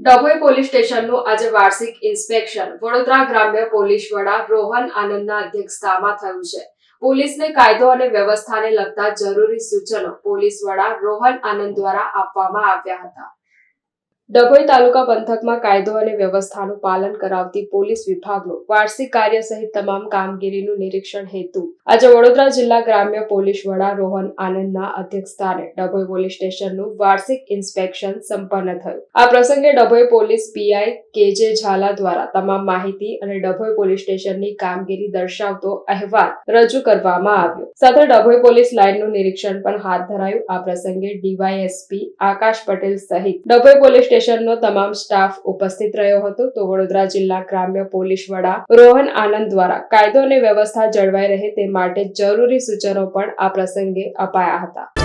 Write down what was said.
Dabhoi police સ્ટેશનનું આજે વાર્ષિક ઇન્સ્પેક્શન. વડોદરા ગ્રામ્ય પોલીસ વડા રોહન આનંદના અધ્યક્ષતામાં થયું છે. પોલીસને કાયદો અને વ્યવસ્થાને લગતા જરૂરી સૂચનો પોલીસ વડા રોહન આનંદ દ્વારા આપવામાં આવ્યા હતા. ડભોઈ તાલુકા પંથકમાં કાયદો અને વ્યવસ્થાનું પાલન કરાવતી પોલીસ વિભાગનું વાર્ષિક કાર્ય સહિત તમામ કામગીરીનું નિરીક્ષણ હેતુ. આજે વડોદરા જિલ્લા ગ્રામ્ય પોલીસ વડા રોહન આનંદના અધ્યક્ષસ્થાને ડભોઈ પોલીસ સ્ટેશનનું વાર્ષિક ઇન્સ્પેક્શન સંપન્ન થયું. આ પ્રસંગે ડભોઈ પોલીસ પીઆઈ કેજે ઝાલા દ્વારા તમામ માહિતી અને ડભોઈ પોલીસ સ્ટેશનની કામગીરી દર્શાવતો અહેવાલ રજૂ કરવામાં આવ્યો. સાથે ડભોઈ પોલીસ લાઇનનું નિરીક્ષણ પણ હાથ ધરાયું. આ પ્રસંગે ડીવાયએસપી આકાશ પટેલ સહિત ડભોઈ પોલીસ સ્ટેશનનો તમામ સ્ટાફ ઉપસ્થિત રહ્યો હતો. તો વડોદરા જિલ્લા ગ્રામ્ય પોલીસ વડા રોહન આનંદ દ્વારા કાયદો અને વ્યવસ્થા જળવાઈ રહે તે માટે જરૂરી સૂચનો પણ આ પ્રસંગે અપાયા હતા.